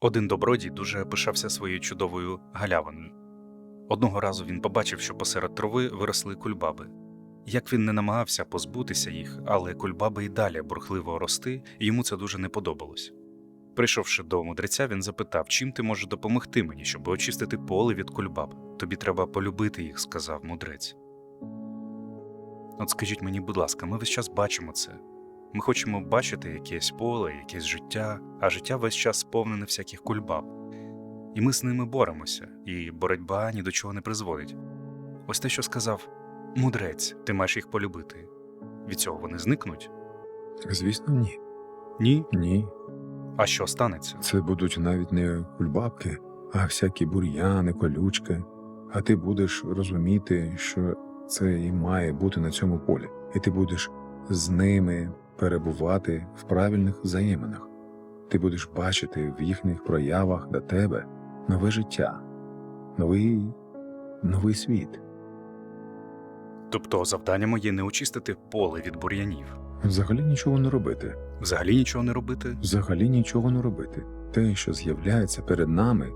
Один добродій дуже пишався своєю чудовою галявиною. Одного разу він побачив, що посеред трави виросли кульбаби. Як він не намагався позбутися їх, але кульбаби й далі бурхливо рости, і йому це дуже не подобалось. Прийшовши до мудреця, він запитав, чим ти можеш допомогти мені, щоб очистити поле від кульбаб. Тобі треба полюбити їх, сказав мудрець. От скажіть мені, будь ласка, ми весь час бачимо це. Ми хочемо бачити якесь поле, якесь життя, а життя весь час сповнене всяких кульбаб. І ми з ними боремося, і боротьба ні до чого не призводить. Ось те, що сказав мудрець, ти маєш їх полюбити. Від цього вони зникнуть? Звісно, ні. Ні. Ні. А що станеться? Це будуть навіть не кульбабки, а всякі бур'яни, колючки. А ти будеш розуміти, що це і має бути на цьому полі, і ти будеш з ними перебувати в правильних взаєминах. Ти будеш бачити в їхніх проявах до тебе нове життя, новий, новий світ. Тобто завдання моє не очистити поле від бур'янів, Взагалі нічого не робити. взагалі нічого не робити. Взагалі нічого не робити. Те, що з'являється перед нами,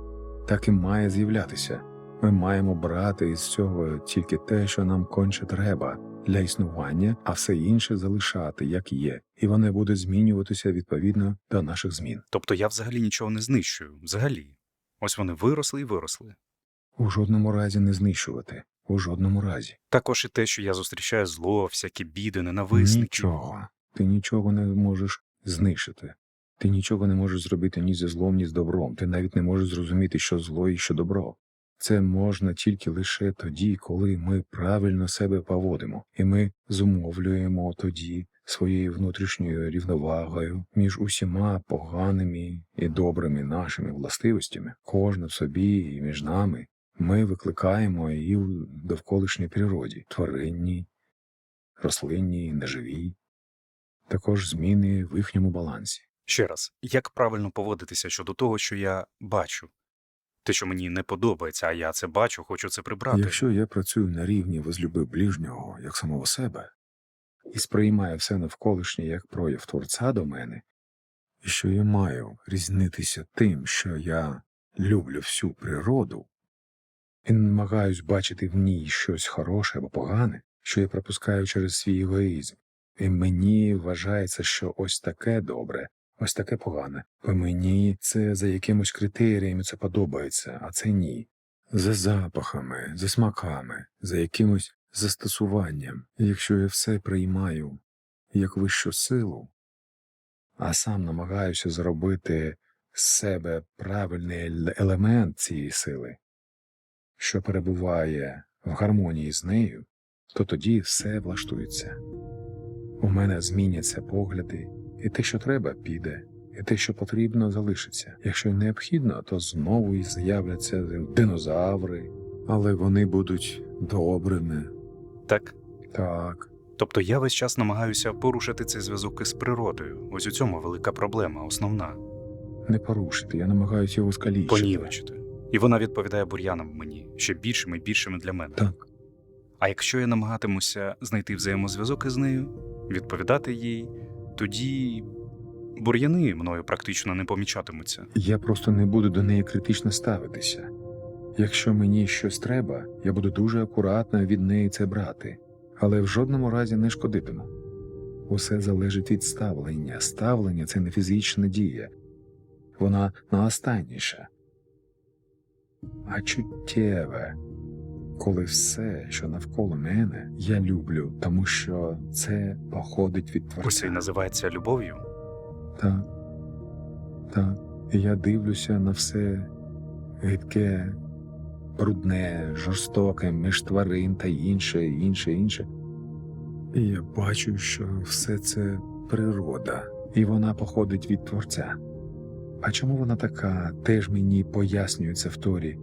так і має з'являтися. Ми маємо брати із цього тільки те, що нам конче треба для існування, а все інше залишати, як є, і вони будуть змінюватися відповідно до наших змін. Тобто я взагалі нічого не знищую. Взагалі. Ось вони виросли і виросли. У жодному разі не знищувати. У жодному разі. Також і те, що я зустрічаю зло, всякі біди, ненависники. Нічого. Ти нічого не можеш знищити. Ти нічого не можеш зробити ні зі злом, ні з добром. Ти навіть не можеш зрозуміти, що зло і що добро. Це можна тільки лише тоді, коли ми правильно себе поводимо, і ми зумовлюємо тоді своєю внутрішньою рівновагою між усіма поганими і добрими нашими властивостями, кожна в собі і між нами. Ми викликаємо її в довколишній природі, тваринній, рослинній, неживій, також зміни в їхньому балансі. Ще раз, як правильно поводитися щодо того, що я бачу? Те, що мені не подобається, а я це бачу, хочу це прибрати. Якщо я працюю на рівні возлюби ближнього як самого себе і сприймаю все навколишнє як прояв творця до мене, і що я маю різнитися тим, що я люблю всю природу, і намагаюсь бачити в ній щось хороше або погане, що я пропускаю через свій егоїзм, і мені вважається, що ось таке добре, ось таке погане, бо мені це за якимось критеріями це подобається, а це ні за запахами, за смаками, за якимось застосуванням. Якщо я все приймаю як вищу силу, а сам намагаюся зробити з себе правильний елемент цієї сили, що перебуває в гармонії з нею, то тоді все влаштується. У мене зміняться погляди, і те, що треба, піде, і те, що потрібно, залишиться. Якщо необхідно, то знову і з'являться динозаври, але вони будуть добрими. Так? Так, Тобто я весь час намагаюся порушити цей зв'язок із природою. Ось у цьому велика проблема, основна не порушити, я намагаюся його скалічити. понівечити. І вона відповідає бур'янам мені ще більшими і більшими для мене. Так, А якщо я намагатимуся знайти взаємозв'язок із нею, відповідати їй, тоді бур'яни мною практично не помічатимуться. я просто не буду до неї критично ставитися. Якщо мені щось треба, я буду дуже акуратно від неї це брати, але в жодному разі не шкодитиму. Усе залежить від ставлення. Ставлення це не фізична дія, вона наостанніша, а чуттєве. Коли все, що навколо мене, я люблю, тому що це походить від Ось це й називається любов'ю. Так. Так. І я дивлюся на все гидке, брудне, жорстоке, між тварин та інше, інше, інше. І я бачу, що все це природа, і вона походить від Творця. А чому вона така, теж мені пояснюється в Торі,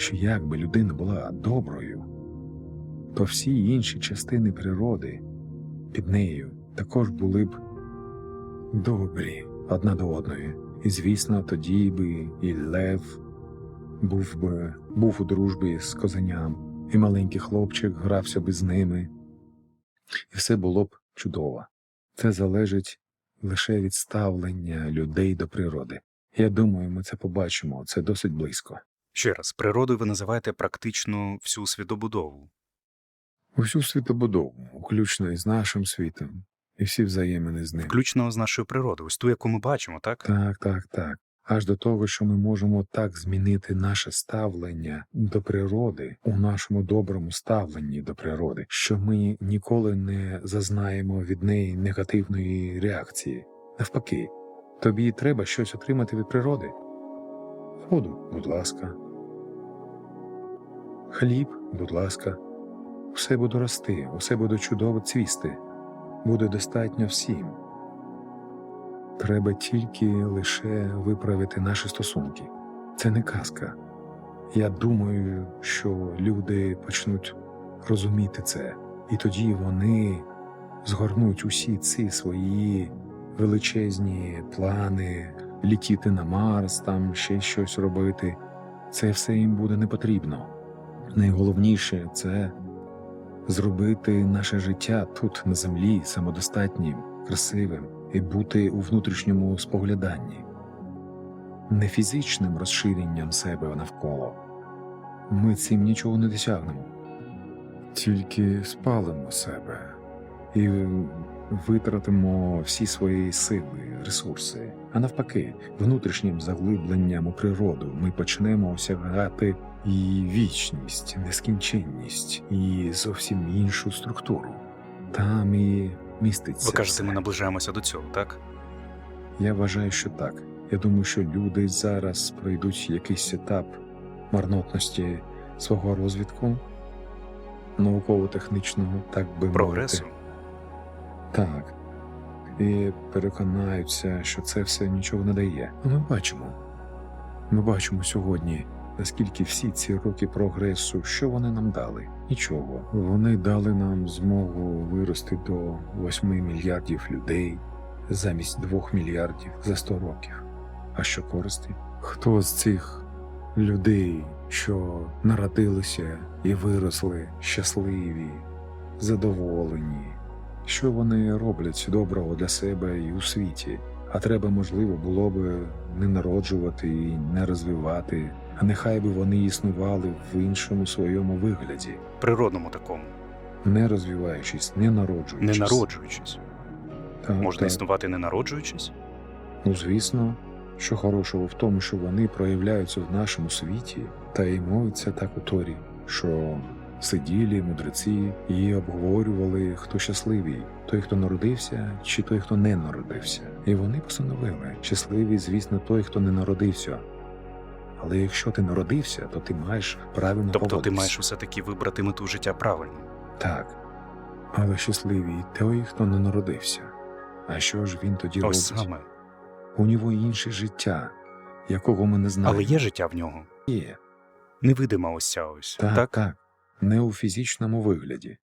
що якби людина була доброю, то всі інші частини природи під нею також були б добрі одна до одної. І звісно, тоді би і Лев був би був у дружбі з козеням, і маленький хлопчик грався би з ними. І все було б чудово. Це залежить лише від ставлення людей до природи. Я думаю, ми це побачимо. Це досить близько. Ще раз, природою ви називаєте практично всю світобудову. Усю світобудову, включно із нашим світом, і всі взаємини з ним. Включно з нашою природою, ось ту, яку ми бачимо, так? Так, так, так. Аж до того, що ми можемо так змінити наше ставлення до природи у нашому доброму ставленні до природи, що ми ніколи не зазнаємо від неї негативної реакції. Навпаки, тобі треба щось отримати від природи. Воду, будь ласка. Хліб, будь ласка. Все буде рости, усе буде чудово цвісти. Буде достатньо всім. Треба тільки лише виправити наші стосунки. Це не казка. Я думаю, що люди почнуть розуміти це, і тоді вони згорнуть усі ці свої величезні плани, літіти на Марс, там ще щось робити. Це все їм буде не потрібно. Найголовніше це зробити наше життя тут, на землі, самодостатнім, красивим і бути у внутрішньому спогляданні, не фізичним розширенням себе навколо. Ми цим нічого не досягнемо, тільки спалимо себе і витратимо всі свої сили, ресурси. А навпаки, внутрішнім заглибленням у природу ми почнемо осягати і вічність, нескінченність, і зовсім іншу структуру. Там і міститься. Ви кажете, все. ми наближаємося до цього, так? Я вважаю, що так. Я думаю, що люди зараз пройдуть якийсь етап марнотності свого розвитку, науково-технічного, так би Прогресу. мовити. Так. І переконаються, що це все нічого не дає. А ми бачимо. Ми бачимо сьогодні, наскільки всі ці роки прогресу, що вони нам дали? Нічого. Вони дали нам змогу вирости до 8 мільярдів людей замість 2 мільярдів за 100 років. А що користі? Хто з цих людей, що народилися і виросли щасливі, задоволені? Що вони роблять доброго для себе і у світі? А треба, можливо, було б не народжувати і не розвивати, а нехай би вони існували в іншому своєму вигляді, Природному такому, не розвиваючись, не народжуючись. не народжуючись. народжуючись. Так, Можна так. існувати не народжуючись? Ну, звісно, що хорошого в тому, що вони проявляються в нашому світі, та й мовиться так у Торі, що сиділи мудреці і обговорювали, хто щасливий, той, хто народився, чи той, хто не народився. І вони постановили щасливий, звісно, той, хто не народився. Але якщо ти народився, то ти маєш правильно Тобто ти маєш усе таки вибрати мету життя правильно. Так. Але щасливий той, хто не народився. А що ж він тоді Ось робить? саме. У нього інше життя, якого ми не знаємо. Але є життя в нього. Є. Невидима ось ця ось. Так, так? так. Не у фізичному вигляді.